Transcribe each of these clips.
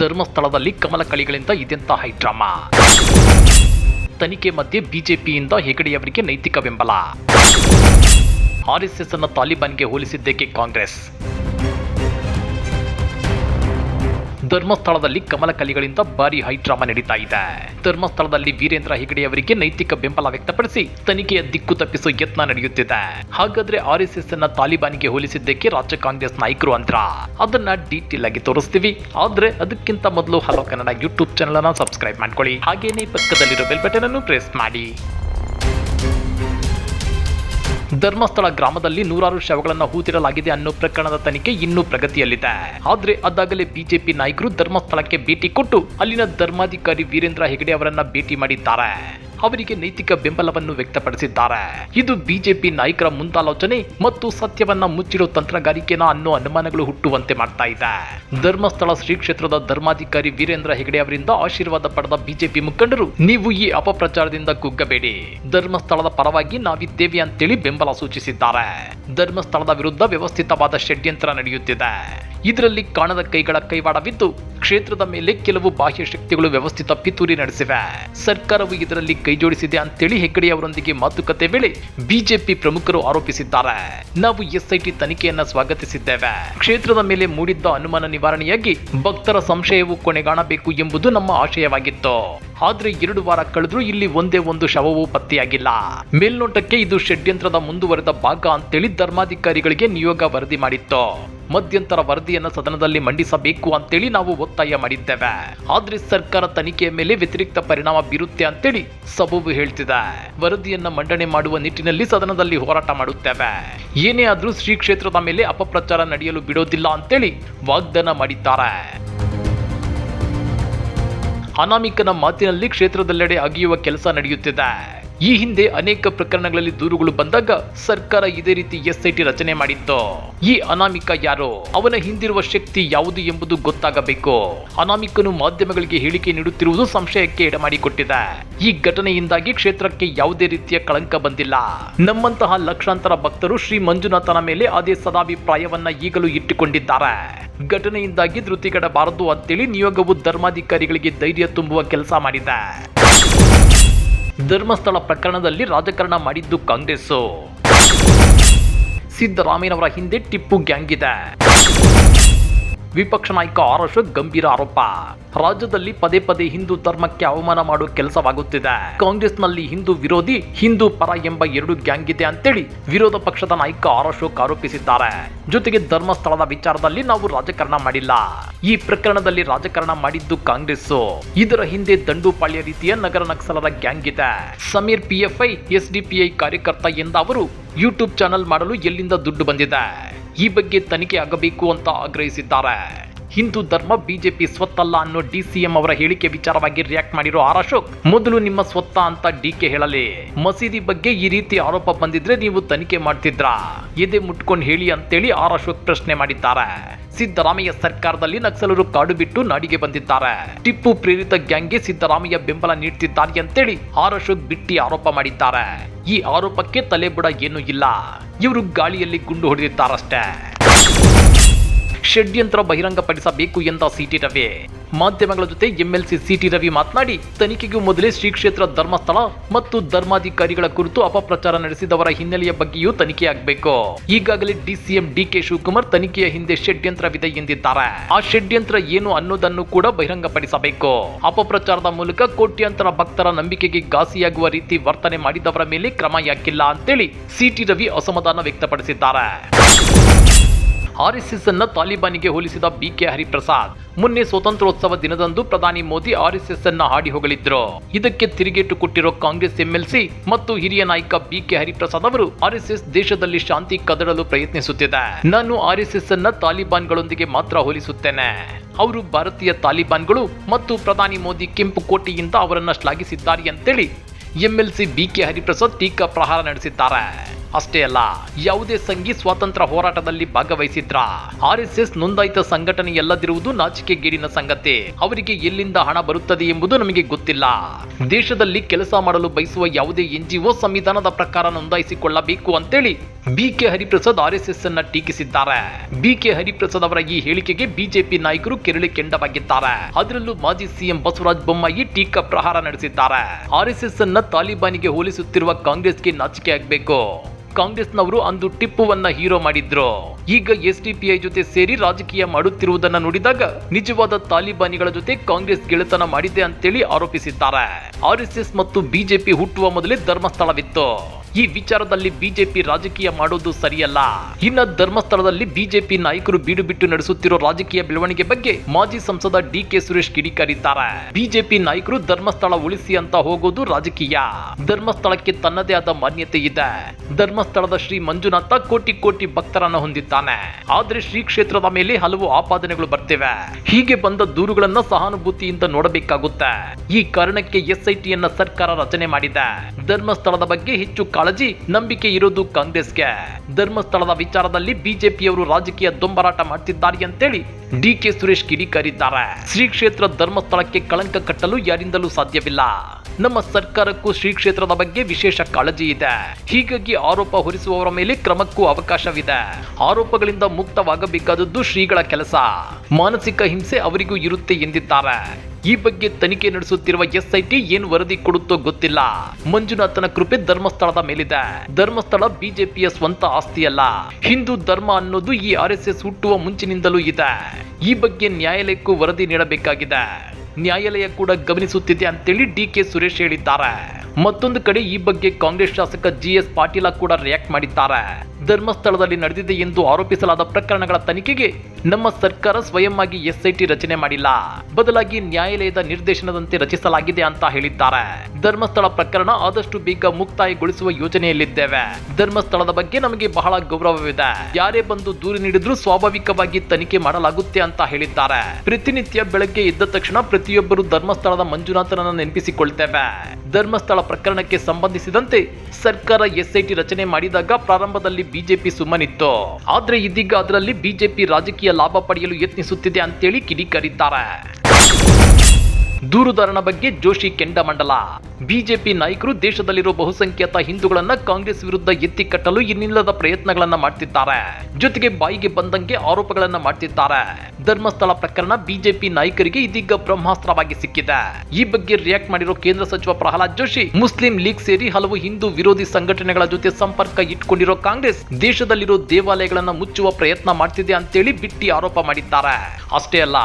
ಧರ್ಮಸ್ಥಳದಲ್ಲಿ ಕಮಲ ಕಳಿಗಳಿಂದ ಇದೆಂತ ಹೈಡ್ರಾಮಾ. ತನಿಖೆ ಮಧ್ಯೆ ಬಿಜೆಪಿಯಿಂದ ಹೆಗಡೆಯವರಿಗೆ ನೈತಿಕ ಬೆಂಬಲ. ಆರ್ಎಸ್ಎಸ್ ಅನ್ನು ತಾಲಿಬಾನ್ಗೆ ಹೋಲಿಸಿದ್ದೇಕೆ ಕಾಂಗ್ರೆಸ್. ಧರ್ಮಸ್ಥಳದಲ್ಲಿ ಕಮಲ ಕಲಿಗಳಿಂದ ಭಾರಿ ಹೈಡ್ರಾಮಾ ನಡೀತಾ ಇದೆ. ಧರ್ಮಸ್ಥಳದಲ್ಲಿ ವೀರೇಂದ್ರ ಹೆಗಡೆಯವರಿಗೆ ನೈತಿಕ ಬೆಂಬಲ ವ್ಯಕ್ತಪಡಿಸಿ ತನಿಖೆಯ ದಿಕ್ಕು ತಪ್ಪಿಸುವ ಯತ್ನ ನಡೆಯುತ್ತಿದೆ. ಹಾಗಾದ್ರೆ ಎಸ್ ಅನ್ನ ತಾಲಿಬಾನಿಗೆ ಹೋಲಿಸಿದ್ದಕ್ಕೆ ರಾಜ್ಯ ಕಾಂಗ್ರೆಸ್ ನಾಯಕರು ಅಂದ್ರ? ಅದನ್ನ ಡೀಟೇಲ್ ಆಗಿ ತೋರಿಸ್ತೀವಿ. ಆದ್ರೆ ಅದಕ್ಕಿಂತ ಮೊದಲು ಹಲೋ ಕನ್ನಡ ಯೂಟ್ಯೂಬ್ ಚಾನಲ್ ಅನ್ನ ಸಬ್ಸ್ಕ್ರೈಬ್ ಮಾಡ್ಕೊಳ್ಳಿ. ಹಾಗೇನೇ ಪಕ್ಕದಲ್ಲಿರೋ ಬೆಲ್ ಬಟನ್ ಅನ್ನು ಪ್ರೆಸ್ ಮಾಡಿ. ಧರ್ಮಸ್ಥಳ ಗ್ರಾಮದಲ್ಲಿ ನೂರಾರು ಶವಗಳನ್ನು ಹೂತಿರಲಾಗಿದೆ ಅನ್ನೋ ಪ್ರಕರಣದ ತನಿಖೆ ಇನ್ನೂ ಪ್ರಗತಿಯಲ್ಲಿದೆ. ಆದ್ರೆ ಅದಾಗಲೇ ಬಿಜೆಪಿ ನಾಯಕರು ಧರ್ಮಸ್ಥಳಕ್ಕೆ ಭೇಟಿ ಕೊಟ್ಟು ಅಲ್ಲಿನ ಧರ್ಮಾಧಿಕಾರಿ ವೀರೇಂದ್ರ ಹೆಗಡೆ ಅವರನ್ನ ಭೇಟಿ ಮಾಡಿದ್ದಾರೆ. ಅವರಿಗೆ ನೈತಿಕ ಬೆಂಬಲವನ್ನು ವ್ಯಕ್ತಪಡಿಸಿದ್ದಾರೆ. ಇದು ಬಿಜೆಪಿ ನಾಯಕರ ಮುಂದಾಲೋಚನೆ ಮತ್ತು ಸತ್ಯವನ್ನ ಮುಚ್ಚಿರೋ ತಂತ್ರಗಾರಿಕೆನ ಅನ್ನೋ ಅನುಮಾನಗಳು ಹುಟ್ಟುವಂತೆ ಮಾಡ್ತಾ ಇದೆ. ಧರ್ಮಸ್ಥಳ ಶ್ರೀ ಕ್ಷೇತ್ರದ ಧರ್ಮಾಧಿಕಾರಿ ವೀರೇಂದ್ರ ಹೆಗಡೆ ಅವರಿಂದ ಆಶೀರ್ವಾದ ಪಡೆದ ಬಿಜೆಪಿ ಮುಖಂಡರು, ನೀವು ಈ ಅಪಪ್ರಚಾರದಿಂದ ಕುಗ್ಗಬೇಡಿ. ಧರ್ಮಸ್ಥಳದ ಪರವಾಗಿ ನಾವಿದ್ದೇವೆ ಅಂತೇಳಿ ಬೆಂಬಲ ಸೂಚಿಸಿದ್ದಾರೆ. ಧರ್ಮಸ್ಥಳದ ವಿರುದ್ಧ ವ್ಯವಸ್ಥಿತವಾದ ಷಡ್ಯಂತ್ರ ನಡೆಯುತ್ತಿದೆ. ಇದರಲ್ಲಿ ಕಾಣದ ಕೈಗಳ ಕೈವಾಡವಿದ್ದು ಕ್ಷೇತ್ರದ ಮೇಲೆ ಕೆಲವು ಬಾಹ್ಯ ಶಕ್ತಿಗಳು ವ್ಯವಸ್ಥಿತ ಪಿತೂರಿ ನಡೆಸಿವೆ. ಸರ್ಕಾರವು ಇದರಲ್ಲಿ ಕೈಜೋಡಿಸಿದೆ ಅಂತೇಳಿ ಹೆಗ್ಗಡೆ ಅವರೊಂದಿಗೆ ಮಾತುಕತೆ ವೇಳೆ ಬಿಜೆಪಿ ಪ್ರಮುಖರು ಆರೋಪಿಸಿದ್ದಾರೆ. ನಾವು ಎಸ್ಐಟಿ ತನಿಖೆಯನ್ನ ಸ್ವಾಗತಿಸಿದ್ದೇವೆ. ಕ್ಷೇತ್ರದ ಮೇಲೆ ಮೂಡಿದ್ದ ಅನುಮಾನ ನಿವಾರಣೆಯಾಗಿ ಭಕ್ತರ ಸಂಶಯವು ಕೊನೆಗಾಣಬೇಕು ಎಂಬುದು ನಮ್ಮ ಆಶಯವಾಗಿತ್ತು. ಆದ್ರೆ ಎರಡು ವಾರ ಕಳೆದ್ರೂ ಇಲ್ಲಿ ಒಂದೇ ಒಂದು ಶವವೂ ಪತ್ತೆಯಾಗಿಲ್ಲ. ಮೇಲ್ನೋಟಕ್ಕೆ ಇದು ಷಡ್ಯಂತ್ರದ ಮುಂದುವರೆದ ಭಾಗ ಅಂತೇಳಿ ಧರ್ಮಾಧಿಕಾರಿಗಳಿಗೆ ನಿಯೋಗ ವರದಿ ಮಾಡಿತ್ತು. ಮಧ್ಯಂತರ ವರದಿಯನ್ನು ಸದನದಲ್ಲಿ ಮಂಡಿಸಬೇಕು ಅಂತೇಳಿ ನಾವು ಒತ್ತಾಯ ಮಾಡಿದ್ದೇವೆ. ಆದ್ರೆ ಸರ್ಕಾರ ತನಿಖೆಯ ಮೇಲೆ ವ್ಯತಿರಿಕ್ತ ಪರಿಣಾಮ ಬೀರುತ್ತೆ ಅಂತೇಳಿ ಸಬೂಬು ಹೇಳ್ತಿದೆ. ವರದಿಯನ್ನ ಮಂಡನೆ ಮಾಡುವ ನಿಟ್ಟಿನಲ್ಲಿ ಸದನದಲ್ಲಿ ಹೋರಾಟ ಮಾಡುತ್ತೇವೆ. ಏನೇ ಆದ್ರೂ ಶ್ರೀ ಕ್ಷೇತ್ರದ ಮೇಲೆ ಅಪಪ್ರಚಾರ ನಡೆಯಲು ಬಿಡೋದಿಲ್ಲ ಅಂತೇಳಿ ವಾಗ್ದಾನ ಮಾಡಿದ್ದಾರೆ. ಅನಾಮಿಕನ ಮಾತಿನಲ್ಲಿ ಕ್ಷೇತ್ರದೆಲ್ಲೆಡೆ ಅಗಿಯುವ ಕೆಲಸ ನಡೆಯುತ್ತಿದೆ. ಈ ಹಿಂದೆ ಅನೇಕ ಪ್ರಕರಣಗಳಲ್ಲಿ ದೂರುಗಳು ಬಂದಾಗ ಸರ್ಕಾರ ಇದೇ ರೀತಿ ಎಸ್ಐಟಿ ರಚನೆ ಮಾಡಿತ್ತು. ಈ ಅನಾಮಿಕ ಯಾರು? ಅವನ ಹಿಂದಿರುವ ಶಕ್ತಿ ಯಾವುದು ಎಂಬುದು ಗೊತ್ತಾಗಬೇಕು. ಅನಾಮಿಕನು ಮಾಧ್ಯಮಗಳಿಗೆ ಹೇಳಿಕೆ ನೀಡುತ್ತಿರುವುದು ಸಂಶಯಕ್ಕೆ ಎಡಮಾಡಿಕೊಟ್ಟಿದೆ. ಈ ಘಟನೆಯಿಂದಾಗಿ ಕ್ಷೇತ್ರಕ್ಕೆ ಯಾವುದೇ ರೀತಿಯ ಕಳಂಕ ಬಂದಿಲ್ಲ. ನಮ್ಮಂತಹ ಲಕ್ಷಾಂತರ ಭಕ್ತರು ಶ್ರೀ ಮಂಜುನಾಥನ ಮೇಲೆ ಅದೇ ಸದಾಭಿಪ್ರಾಯವನ್ನ ಈಗಲೂ ಇಟ್ಟುಕೊಂಡಿದ್ದಾರೆ. ಘಟನೆಯಿಂದಾಗಿ ಧೃತಿಗೆಡಬಾರದು ಅಂತೇಳಿ ನಿಯೋಗವು ಧರ್ಮಾಧಿಕಾರಿಗಳಿಗೆ ಧೈರ್ಯ ತುಂಬುವ ಕೆಲಸ ಮಾಡಿದೆ. ಧರ್ಮಸ್ಥಳ ಪ್ರಕರಣದಲ್ಲಿ ರಾಜಕಾರಣ ಮಾಡಿದ್ದು ಕಾಂಗ್ರೆಸ್ಸು. ಸಿದ್ದರಾಮಯ್ಯನವರ ಹಿಂದೆ ಟಿಪ್ಪು ಗ್ಯಾಂಗ್ ಇದೆ. ವಿಪಕ್ಷ ನಾಯಕ ಆರ್ ಅಶೋಕ್ ಗಂಭೀರ ಆರೋಪ. ರಾಜ್ಯದಲ್ಲಿ ಪದೇ ಪದೇ ಹಿಂದೂ ಧರ್ಮಕ್ಕೆ ಅವಮಾನ ಮಾಡುವ ಕೆಲಸವಾಗುತ್ತಿದೆ. ಕಾಂಗ್ರೆಸ್ನಲ್ಲಿ ಹಿಂದೂ ವಿರೋಧಿ, ಹಿಂದೂ ಪರ ಎಂಬ ಎರಡು ಗ್ಯಾಂಗ್ ಇದೆ ಅಂತೇಳಿ ವಿರೋಧ ಪಕ್ಷದ ನಾಯಕ ಆರ್ ಅಶೋಕ್ ಆರೋಪಿಸಿದ್ದಾರೆ. ಜೊತೆಗೆ ಧರ್ಮಸ್ಥಳದ ವಿಚಾರದಲ್ಲಿ ನಾವು ರಾಜಕಾರಣ ಮಾಡಿಲ್ಲ. ಈ ಪ್ರಕರಣದಲ್ಲಿ ರಾಜಕಾರಣ ಮಾಡಿದ್ದು ಕಾಂಗ್ರೆಸ್ ಇದರ ಹಿಂದೆ ದಂಡುಪಾಳ್ಯ ರೀತಿಯ ನಗರ ನಕ್ಸಲರ ಗ್ಯಾಂಗ್ ಇದೆ. ಸಮೀರ್ ಪಿಎಫ್ಐ ಎಸ್ಡಿಪಿಐ ಕಾರ್ಯಕರ್ತ ಎಂದ ಅವರು, ಯೂಟ್ಯೂಬ್ ಚಾನೆಲ್ ಮಾಡಲು ಎಲ್ಲಿಂದ ದುಡ್ಡು ಬಂದಿದೆ? ಈ ಬಗ್ಗೆ ತನಿಖೆ ಆಗಬೇಕು ಅಂತ ಆಗ್ರಹಿಸಿದ್ದಾರೆ. ಹಿಂದೂ ಧರ್ಮ ಬಿಜೆಪಿ ಸ್ವತ್ತಲ್ಲ ಅನ್ನೋ ಡಿಸಿಎಂ ಅವರ ಹೇಳಿಕೆ ವಿಚಾರವಾಗಿ ರಿಯಾಕ್ಟ್ ಮಾಡಿರೋ ಆರ್ ಅಶೋಕ್, ಮೊದಲು ನಿಮ್ಮ ಸ್ವತ್ತ ಅಂತ ಡಿ ಕೆ ಹೇಳಲಿ. ಮಸೀದಿ ಬಗ್ಗೆ ಈ ರೀತಿ ಆರೋಪ ಬಂದಿದ್ರೆ ನೀವು ತನಿಖೆ ಮಾಡ್ತಿದ್ರಾ? ಎದೆ ಮುಟ್ಕೊಂಡು ಹೇಳಿ ಅಂತೇಳಿ ಆರ್ ಅಶೋಕ್ ಪ್ರಶ್ನೆ ಮಾಡಿದ್ದಾರೆ. ಸಿದ್ದರಾಮಯ್ಯ ಸರ್ಕಾರದಲ್ಲಿ ನಕ್ಸಲರು ಕಾಡು ಬಿಟ್ಟು ನಾಡಿಗೆ ಬಂದಿದ್ದಾರೆ. ಟಿಪ್ಪು ಪ್ರೇರಿತ ಗ್ಯಾಂಗ್ಗೆ ಸಿದ್ದರಾಮಯ್ಯ ಬೆಂಬಲ ನೀಡುತ್ತಿದ್ದಾರೆ ಅಂತೇಳಿ ಆರ್ ಅಶೋಕ್ ಬಿಟ್ಟಿ ಆರೋಪ ಮಾಡಿದ್ದಾರೆ. ಈ ಆರೋಪಕ್ಕೆ ತಲೆಬುಡ ಏನೂ ಇಲ್ಲ. ಇವರು ಗಾಳಿಯಲ್ಲಿ ಗುಂಡು ಹೊಡೆದಿದ್ದಾರಷ್ಟೇ. ಷಡ್ಯಂತ್ರ ಬಹಿರಂಗಪಡಿಸಬೇಕು ಎಂದ ಸಿಟಿ ರವಿ. ಮಾಧ್ಯಮಗಳ ಜೊತೆ ಎಂಎಲ್ಸಿ ಸಿಟಿ ರವಿ ಮಾತನಾಡಿ, ತನಿಖೆಗೂ ಮೊದಲೇ ಶ್ರೀ ಕ್ಷೇತ್ರ ಧರ್ಮಸ್ಥಳ ಮತ್ತು ಧರ್ಮಾಧಿಕಾರಿಗಳ ಕುರಿತು ಅಪಪ್ರಚಾರ ನಡೆಸಿದವರ ಹಿನ್ನೆಲೆಯ ಬಗ್ಗೆಯೂ ತನಿಖೆಯಾಗಬೇಕು. ಈಗಾಗಲೇ ಡಿಸಿಎಂ ಡಿಕೆ ಶಿವಕುಮಾರ್ ತನಿಖೆಯ ಹಿಂದೆ ಷಡ್ಯಂತ್ರವಿದೆ ಎಂದಿದ್ದಾರೆ. ಆ ಷಡ್ಯಂತ್ರ ಏನು ಅನ್ನೋದನ್ನು ಕೂಡ ಬಹಿರಂಗಪಡಿಸಬೇಕು. ಅಪಪ್ರಚಾರದ ಮೂಲಕ ಕೋಟ್ಯಾಂತರ ಭಕ್ತರ ನಂಬಿಕೆಗೆ ಘಾಸಿಯಾಗುವ ರೀತಿ ವರ್ತನೆ ಮಾಡಿದವರ ಮೇಲೆ ಕ್ರಮ ಯಾಕಿಲ್ಲ ಅಂತೇಳಿ ಸಿಟಿ ರವಿ ಅಸಮಾಧಾನ ವ್ಯಕ್ತಪಡಿಸಿದ್ದಾರೆ. ಆರ್ಎಸ್ಎಸ್ ಅನ್ನು ತಾಲಿಬಾನಿಗೆ ಹೋಲಿಸಿದ ಬಿಕೆ ಹರಿಪ್ರಸಾದ್, ಮೊನ್ನೆ ಸ್ವತಂತ್ರೋತ್ಸವ ದಿನದಂದು ಪ್ರಧಾನಿ ಮೋದಿ ಆರ್ಎಸ್ಎಸ್ ಅನ್ನ ಹಾಡಿ ಹೊಗಳಿದ್ರು. ಇದಕ್ಕೆ ತಿರುಗೇಟು ಕೊಟ್ಟಿರೋ ಕಾಂಗ್ರೆಸ್ ಎಂಎಲ್ಸಿ ಮತ್ತು ಹಿರಿಯ ನಾಯಕ ಬಿಕೆ ಹರಿಪ್ರಸಾದ್ ಅವರು ಆರ್ಎಸ್ಎಸ್ ದೇಶದಲ್ಲಿ ಶಾಂತಿ ಕದಡಲು ಪ್ರಯತ್ನಿಸುತ್ತಿದೆ. ನಾನು ಆರ್ಎಸ್ಎಸ್ ಅನ್ನ ತಾಲಿಬಾನ್ಗಳೊಂದಿಗೆ ಮಾತ್ರ ಹೋಲಿಸುತ್ತೇನೆ. ಅವರು ಭಾರತೀಯ ತಾಲಿಬಾನ್ಗಳು ಮತ್ತು ಪ್ರಧಾನಿ ಮೋದಿ ಕೆಂಪು ಕೋಟೆಯಿಂದ ಅವರನ್ನು ಶ್ಲಾಘಿಸಿದ್ದಾರೆ ಅಂತೇಳಿ ಎಂಎಲ್ಸಿ ಬಿಕೆ ಹರಿಪ್ರಸಾದ್ ಟೀಕಾ ಪ್ರಹಾರ ನಡೆಸಿದ್ದಾರೆ. ಅಷ್ಟೇ ಅಲ್ಲ, ಯಾವುದೇ ಸಂಘಿ ಸ್ವಾತಂತ್ರ್ಯ ಹೋರಾಟದಲ್ಲಿ ಭಾಗವಹಿಸಿದ್ರ? ಆರ್ ಎಸ್ ಎಸ್ ನೋಂದಾಯಿತ ಸಂಘಟನೆ ಎಲ್ಲದಿರುವುದು ನಾಚಿಕೆಗೇಡಿನ ಸಂಗತಿ. ಅವರಿಗೆ ಎಲ್ಲಿಂದ ಹಣ ಬರುತ್ತದೆ ಎಂಬುದು ನಮಗೆ ಗೊತ್ತಿಲ್ಲ. ದೇಶದಲ್ಲಿ ಕೆಲಸ ಮಾಡಲು ಬಯಸುವ ಯಾವುದೇ ಎನ್ಜಿಒ ಸಂವಿಧಾನದ ಪ್ರಕಾರ ನೋಂದಾಯಿಸಿಕೊಳ್ಳಬೇಕು ಅಂತೇಳಿ B K Hariprasad R S S ಅನ್ನ ಟೀಕಿಸಿದ್ದಾರೆ. ಬಿ ಕೆ ಹರಿಪ್ರಸಾದ್ ಅವರ ಈ ಹೇಳಿಕೆಗೆ ಬಿಜೆಪಿ ನಾಯಕರು ಕೆರಳಿ ಕೆಂಡವಾಗಿದ್ದಾರೆ. ಅದರಲ್ಲೂ ಮಾಜಿ ಸಿಎಂ ಬಸವರಾಜ ಬೊಮ್ಮಾಯಿ ಟೀಕಾ ಪ್ರಹಾರ ನಡೆಸಿದ್ದಾರೆ. ಆರ್ ಎಸ್ ಅನ್ನ ತಾಲಿಬಾನಿಗೆ ಹೋಲಿಸುತ್ತಿರುವ ಕಾಂಗ್ರೆಸ್ಗೆ ನಾಚಿಕೆ ಆಗಬೇಕು ಕಾಂಗ್ರೆಸ್ನವರು ಅಂದು ಟಿಪ್ಪುವನ್ನ ಹೀರೋ ಮಾಡಿದ್ರು. ಈಗ ಎಸ್ಡಿಪಿಐ ಜೊತೆ ಸೇರಿ ರಾಜಕೀಯ ಮಾಡುತ್ತಿರುವುದನ್ನ ನೋಡಿದಾಗ ನಿಜವಾದ ತಾಲಿಬಾನಿಗಳ ಜೊತೆ ಕಾಂಗ್ರೆಸ್ ಗೆಳೆತನ ಮಾಡಿದೆ ಅಂತೇಳಿ ಆರೋಪಿಸಿದ್ದಾರೆ. ಆರ್ಎಸ್ಎಸ್ ಮತ್ತು ಬಿಜೆಪಿ ಹುಟ್ಟುವ ಮೊದಲೇ ಧರ್ಮಸ್ಥಳವಿತ್ತು. ಈ ವಿಚಾರದಲ್ಲಿ ಬಿಜೆಪಿ ರಾಜಕೀಯ ಮಾಡೋದು ಸರಿಯಲ್ಲ. ಇನ್ನ ಧರ್ಮಸ್ಥಳದಲ್ಲಿ ಬಿಜೆಪಿ ನಾಯಕರು ಬೀಡು ಬಿಟ್ಟು ನಡೆಸುತ್ತಿರೋ ರಾಜಕೀಯ ಬೆಳವಣಿಗೆ ಬಗ್ಗೆ ಮಾಜಿ ಸಂಸದ ಡಿ ಕೆ ಸುರೇಶ್ ಕಿಡಿಕಾರಿದ್ದಾರೆ. ಬಿಜೆಪಿ ನಾಯಕರು ಧರ್ಮಸ್ಥಳ ಉಳಿಸಿ ಅಂತ ಹೋಗೋದು ರಾಜಕೀಯ. ಧರ್ಮಸ್ಥಳಕ್ಕೆ ತನ್ನದೇ ಆದ ಮಾನ್ಯತೆ ಇದೆ. ಧರ್ಮಸ್ಥಳದ ಶ್ರೀ ಮಂಜುನಾಥ ಕೋಟಿ ಕೋಟಿ ಭಕ್ತರನ್ನ ಹೊಂದಿದ್ದಾನೆ. ಆದ್ರೆ ಶ್ರೀ ಕ್ಷೇತ್ರದ ಮೇಲೆ ಹಲವು ಆಪಾದನೆಗಳು ಬರ್ತಿವೆ. ಹೀಗೆ ಬಂದ ದೂರುಗಳನ್ನ ಸಹಾನುಭೂತಿಯಿಂದ ನೋಡಬೇಕಾಗುತ್ತೆ. ಈ ಕಾರಣಕ್ಕೆ ಎಸ್ಐಟಿಯನ್ನ ಸರ್ಕಾರ ರಚನೆ ಮಾಡಿದೆ. ಧರ್ಮಸ್ಥಳದ ಬಗ್ಗೆ ಹೆಚ್ಚು ಕಾಳಜಿ, ನಂಬಿಕೆ ಇರೋದು ಕಾಂಗ್ರೆಸ್ಗೆ. ಧರ್ಮಸ್ಥಳದ ವಿಚಾರದಲ್ಲಿ ಬಿಜೆಪಿಯವರು ರಾಜಕೀಯ ದೊಂಬರಾಟ ಮಾಡ್ತಿದ್ದಾರೆ ಅಂತೇಳಿ ಡಿ ಕೆ ಸುರೇಶ್ ಕಿಡಿಕಾರಿದ್ದಾರೆ. ಶ್ರೀ ಕ್ಷೇತ್ರ ಧರ್ಮಸ್ಥಳಕ್ಕೆ ಕಳಂಕ ಕಟ್ಟಲು ಯಾರಿಂದಲೂ ಸಾಧ್ಯವಿಲ್ಲ. ನಮ್ಮ ಸರ್ಕಾರಕ್ಕೂ ಶ್ರೀ ಕ್ಷೇತ್ರದ ಬಗ್ಗೆ ವಿಶೇಷ ಕಾಳಜಿ ಇದೆ. ಹೀಗಾಗಿ ಆರೋಪ ಹೊರಿಸುವವರ ಮೇಲೆ ಕ್ರಮಕ್ಕೂ ಅವಕಾಶವಿದೆ. ಆರೋಪಗಳಿಂದ ಮುಕ್ತವಾಗಬೇಕಾದದ್ದು ಶ್ರೀಗಳ ಕೆಲಸ. ಮಾನಸಿಕ ಹಿಂಸೆ ಅವರಿಗೂ ಇರುತ್ತೆ ಎಂದಿದ್ದಾರೆ. ಈ ಬಗ್ಗೆ ತನಿಖೆ ನಡೆಸುತ್ತಿರುವ ಎಸ್ಐಟಿ ಏನ್ ವರದಿ ಕೊಡುತ್ತೋ ಗೊತ್ತಿಲ್ಲ. ಮಂಜುನಾಥನ ಕೃಪೆ ಧರ್ಮಸ್ಥಳದ ಮೇಲಿದೆ. ಧರ್ಮಸ್ಥಳ ಬಿಜೆಪಿಯ ಸ್ವಂತ ಆಸ್ತಿಯಲ್ಲ. ಹಿಂದೂ ಧರ್ಮ ಅನ್ನೋದು ಈ ಆರ್ ಎಸ್ ಎಸ್ ಹುಟ್ಟುವ ಮುಂಚಿನಿಂದಲೂ ಇದೆ. ಈ ಬಗ್ಗೆ ನ್ಯಾಯಾಲಯಕ್ಕೂ ವರದಿ ನೀಡಬೇಕಾಗಿದೆ. ನ್ಯಾಯಾಲಯ ಕೂಡ ಗಮನಿಸುತ್ತಿದೆ ಅಂತೇಳಿ ಡಿ ಕೆ ಸುರೇಶ್ ಹೇಳಿದ್ದಾರೆ. ಮತ್ತೊಂದು ಕಡೆ ಈ ಬಗ್ಗೆ ಕಾಂಗ್ರೆಸ್ ಶಾಸಕ ಜಿ ಎಸ್ ಪಾಟೀಲ ಕೂಡ ರಿಯಾಕ್ಟ್ ಮಾಡಿದ್ದಾರೆ. ಧರ್ಮಸ್ಥಳದಲ್ಲಿ ನಡೆದಿದೆ ಎಂದು ಆರೋಪಿಸಲಾದ ಪ್ರಕರಣಗಳ ತನಿಖೆಗೆ ನಮ್ಮ ಸರ್ಕಾರ ಸ್ವಯಂ ಆಗಿ ಎಸ್ಐಟಿ ರಚನೆ ಮಾಡಿಲ್ಲ. ಬದಲಾಗಿ ನ್ಯಾಯಾಲಯದ ನಿರ್ದೇಶನದಂತೆ ರಚಿಸಲಾಗಿದೆ ಅಂತ ಹೇಳಿದ್ದಾರೆ. ಧರ್ಮಸ್ಥಳ ಪ್ರಕರಣ ಆದಷ್ಟು ಬೇಗ ಮುಕ್ತಾಯಗೊಳಿಸುವ ಯೋಜನೆಯಲ್ಲಿದ್ದೇವೆ. ಧರ್ಮಸ್ಥಳದ ಬಗ್ಗೆ ನಮಗೆ ಬಹಳ ಗೌರವವಿದೆ. ಯಾರೇ ಬಂದು ದೂರು ನೀಡಿದ್ರೂ ಸ್ವಾಭಾವಿಕವಾಗಿ ತನಿಖೆ ಮಾಡಲಾಗುತ್ತೆ ಅಂತ ಹೇಳಿದ್ದಾರೆ. ಪ್ರತಿನಿತ್ಯ ಬೆಳಗ್ಗೆ ಎದ್ದ ತಕ್ಷಣ ಪ್ರತಿಯೊಬ್ಬರು ಧರ್ಮಸ್ಥಳದ ಮಂಜುನಾಥನನ್ನು ನೆನಪಿಸಿಕೊಳ್ತೇವೆ. ಧರ್ಮಸ್ಥಳ ಪ್ರಕರಣಕ್ಕೆ ಸಂಬಂಧಿಸಿದಂತೆ ಸರ್ಕಾರ ಎಸ್ಐಟಿ ರಚನೆ ಮಾಡಿದಾಗ ಪ್ರಾರಂಭದಲ್ಲಿ ಬಿಜೆಪಿ ಸುಮ್ಮನಿತ್ತು. ಆದ್ರೆ ಇದೀಗ ಅದರಲ್ಲಿ ಬಿಜೆಪಿ ರಾಜಕೀಯ ಲಾಭ ಪಡೆಯಲು ಯತ್ನಿಸುತ್ತಿದೆ ಅಂತೇಳಿ ಕಿಡಿಕಾರಿದ್ದಾರೆ. ದೂರುದಾರನ ಬಗ್ಗೆ ಜೋಶಿ ಕೆಂಡಮಂಡಲ. ಬಿಜೆಪಿ ನಾಯಕರು ದೇಶದಲ್ಲಿರುವ ಬಹುಸಂಖ್ಯಾತ ಹಿಂದೂಗಳನ್ನ ಕಾಂಗ್ರೆಸ್ ವಿರುದ್ಧ ಎತ್ತಿ ಕಟ್ಟಲು ಇನ್ನಿಲ್ಲದ ಪ್ರಯತ್ನಗಳನ್ನ ಮಾಡ್ತಿದ್ದಾರೆ. ಜೊತೆಗೆ ಬಾಯಿಗೆ ಬಂದಂಗೆ ಆರೋಪಗಳನ್ನ ಮಾಡ್ತಿದ್ದಾರೆ. ಧರ್ಮಸ್ಥಳ ಪ್ರಕರಣ ಬಿಜೆಪಿ ನಾಯಕರಿಗೆ ಇದೀಗ ಬ್ರಹ್ಮಾಸ್ತ್ರವಾಗಿ ಸಿಕ್ಕಿದೆ. ಈ ಬಗ್ಗೆ ರಿಯಾಕ್ಟ್ ಮಾಡಿರೋ ಕೇಂದ್ರ ಸಚಿವ ಪ್ರಹ್ಲಾದ್ ಜೋಶಿ, ಮುಸ್ಲಿಂ ಲೀಗ್ ಸೇರಿ ಹಲವು ಹಿಂದೂ ವಿರೋಧಿ ಸಂಘಟನೆಗಳ ಜೊತೆ ಸಂಪರ್ಕ ಇಟ್ಕೊಂಡಿರೋ ಕಾಂಗ್ರೆಸ್ ದೇಶದಲ್ಲಿರೋ ದೇವಾಲಯಗಳನ್ನ ಮುಚ್ಚುವ ಪ್ರಯತ್ನ ಮಾಡ್ತಿದೆ ಅಂತೇಳಿ ಬಿಟ್ಟಿ ಆರೋಪ ಮಾಡಿದ್ದಾರೆ. ಅಷ್ಟೇ ಅಲ್ಲ,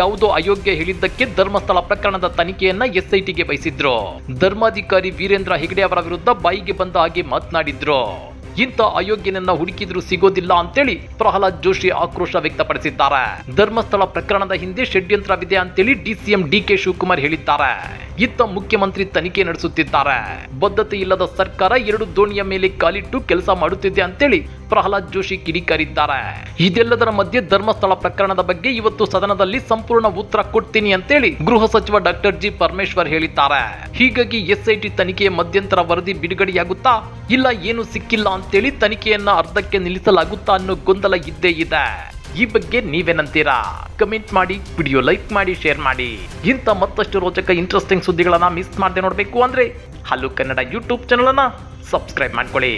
ಯಾವುದೋ ಅಯೋಗ್ಯ ಹೇಳಿದ್ದಕ್ಕೆ ಧರ್ಮಸ್ಥಳ ಪ್ರಕರಣದ ತನಿಖೆಯನ್ನ ಎಸ್ಐಟಿಗೆ ವಹಿಸಿದ್ರು. ಧರ್ಮಾಧಿಕಾರಿ ವೀರೇಂದ್ರ ಹೆಗಡೆ ಅವರ ವಿರುದ್ಧ ಬಾಯಿಗೆ ಬಂದ ಹಾಗೆ ಮಾತನಾಡಿದ್ರು. ಇಂಥ ಅಯೋಗ್ಯನನ್ನ ಹುಡುಕಿದ್ರು ಸಿಗೋದಿಲ್ಲ ಅಂತೇಳಿ ಪ್ರಹ್ಲಾದ್ ಜೋಶಿ ಆಕ್ರೋಶ ವ್ಯಕ್ತಪಡಿಸಿದ್ದಾರೆ. ಧರ್ಮಸ್ಥಳ ಪ್ರಕರಣದ ಹಿಂದೆ ಷಡ್ಯಂತ್ರವಿದೆ ಅಂತೇಳಿ ಡಿಸಿಎಂ ಡಿ ಕೆ ಶಿವಕುಮಾರ್ ಹೇಳಿದ್ದಾರೆ. ಇತ್ತ ಮುಖ್ಯಮಂತ್ರಿ ತನಿಖೆ ನಡೆಸುತ್ತಿದ್ದಾರೆ. ಬದ್ಧತೆ ಇಲ್ಲದ ಸರ್ಕಾರ ಎರಡು ದೋಣಿಯ ಮೇಲೆ ಕಾಲಿಟ್ಟು ಕೆಲಸ ಮಾಡುತ್ತಿದೆ ಅಂತೇಳಿ ಪ್ರಹ್ಲಾದ್ ಜೋಶಿ ಕಿಡಿಕಾರಿದ್ದಾರೆ. ಇದೆಲ್ಲದರ ಮಧ್ಯೆ ಧರ್ಮಸ್ಥಳ ಪ್ರಕರಣದ ಬಗ್ಗೆ ಇವತ್ತು ಸದನದಲ್ಲಿ ಸಂಪೂರ್ಣ ಉತ್ತರ ಕೊಡ್ತೀನಿ ಅಂತೇಳಿ ಗೃಹ ಸಚಿವ ಡಾಕ್ಟರ್ ಜಿ ಪರಮೇಶ್ವರ್ ಹೇಳಿದ್ದಾರೆ. ಹೀಗಾಗಿ ಎಸ್ಐಟಿ ತನಿಖೆಯ ಮಧ್ಯಂತರ ವರದಿ ಬಿಡುಗಡೆಯಾಗುತ್ತಾ ಇಲ್ಲ, ಏನು ಸಿಕ್ಕಿಲ್ಲ ಅಂತೇಳಿ ತನಿಖೆಯನ್ನ ಅರ್ಧಕ್ಕೆ ನಿಲ್ಲಿಸಲಾಗುತ್ತಾ ಅನ್ನೋ ಗೊಂದಲ ಇದ್ದೇ ಇದೆ. ಈ ಬಗ್ಗೆ ನೀವೇನಂತೀರಾ? ಕಮೆಂಟ್ ಮಾಡಿ ವಿಡಿಯೋ ಲೈಕ್ ಮಾಡಿ ಶೇರ್ ಮಾಡಿ. ಇಂಥ ಮತ್ತಷ್ಟು ರೋಚಕ ಇಂಟ್ರೆಸ್ಟಿಂಗ್ ಸುದ್ದಿಗಳನ್ನ ಮಿಸ್ ಮಾಡದೆ ನೋಡಬೇಕು ಅಂದ್ರೆ ಹಲೋ ಕನ್ನಡ ಯೂಟ್ಯೂಬ್ ಚಾನಲ್ ಅನ್ನ ಸಬ್ಸ್ಕ್ರೈಬ್ ಮಾಡ್ಕೊಳ್ಳಿ.